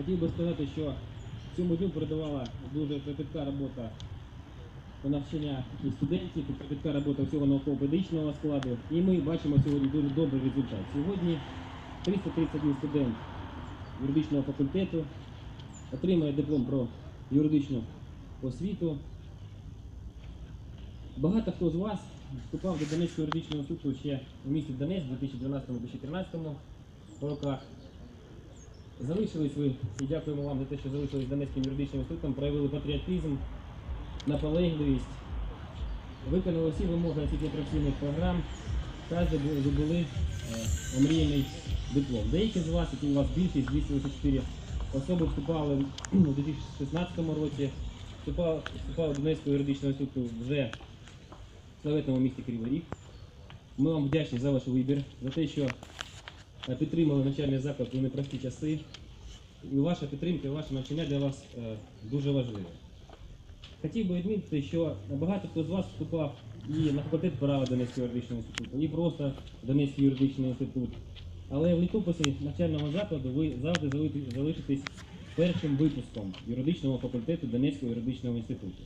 Хотів би сказати, що цьому дню передавала дуже кропітка робота по навчання і студентів, кропітка робота всього науково-педагогічного складу. І ми бачимо сьогодні дуже добрий результат. Сьогодні 331 студент юридичного факультету отримує диплом про юридичну освіту. Багато хто з вас вступав до Донецького юридичного інституту ще в місті Донець у 2012-2013 роках. Залишились ви, і дякуємо вам за те, що залишились Донецьким юридичним інститутом, проявили патріотизм, наполегливість, виконали всі вимоги освітньо-професійних програм та здобули е, омріяний диплом. Деякі з вас, які у вас більшість, 284 особи вступали у 2016 році, вступали, вступали до Донецького юридичного інституту вже в славетному місті Кривий Ріг. Ми вам вдячні за ваш вибір, за те, що підтримали навчальний заклад у непрості часи. І ваша підтримка, і ваше навчання для вас е, дуже важливе. Хотів би відмітити, що багато хто з вас вступав і на факультет права Донецького юридичного інституту, і просто Донецький юридичний інститут. Але в літописі навчального закладу ви завжди залишитесь першим випуском юридичного факультету Донецького юридичного інституту.